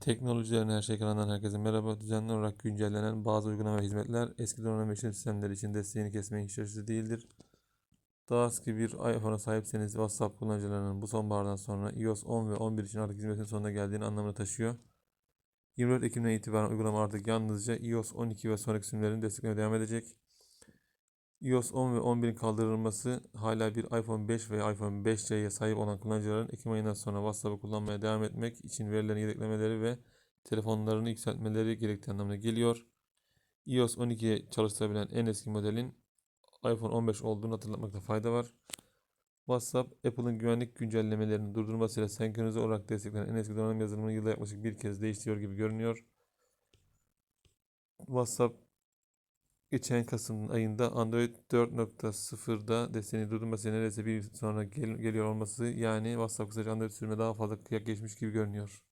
Teknolojilerin her şey kanalından herkese merhaba. Düzenli olarak güncellenen bazı uygulama ve hizmetler eski donanım işletim sistemleri için desteğini kesmeyin hiç şaşırtıcı değildir. Daha eski bir iPhone'a sahipseniz WhatsApp kullanıcılarının bu sonbahardan sonra iOS 10 ve 11 için artık hizmetin sonuna geldiğini anlamını taşıyor. 24 Ekim'den itibaren uygulama artık yalnızca iOS 12 ve sonraki sürümlerini desteklemeye devam edecek. iOS 10 ve 11'in kaldırılması hala bir iPhone 5 veya iPhone 5C'ye sahip olan kullanıcıların Ekim ayından sonra WhatsApp'ı kullanmaya devam etmek için verilerini yedeklemeleri ve telefonlarını yükseltmeleri gerektiği anlamına geliyor. iOS 12'ye çalıştırabilen en eski modelin iPhone 15 olduğunu hatırlatmakta fayda var. WhatsApp, Apple'ın güvenlik güncellemelerini durdurmasıyla senkronize olarak desteklenen en eski donanım yazılımını yılda yaklaşık bir kez değiştiriyor gibi görünüyor. WhatsApp geçen Kasım ayında Android 4.0'da desteğini durdurması neredeyse bir sonra gel- geliyor olması yani WhatsApp kısaca Android sürümüne daha fazla geçmiş gibi görünüyor.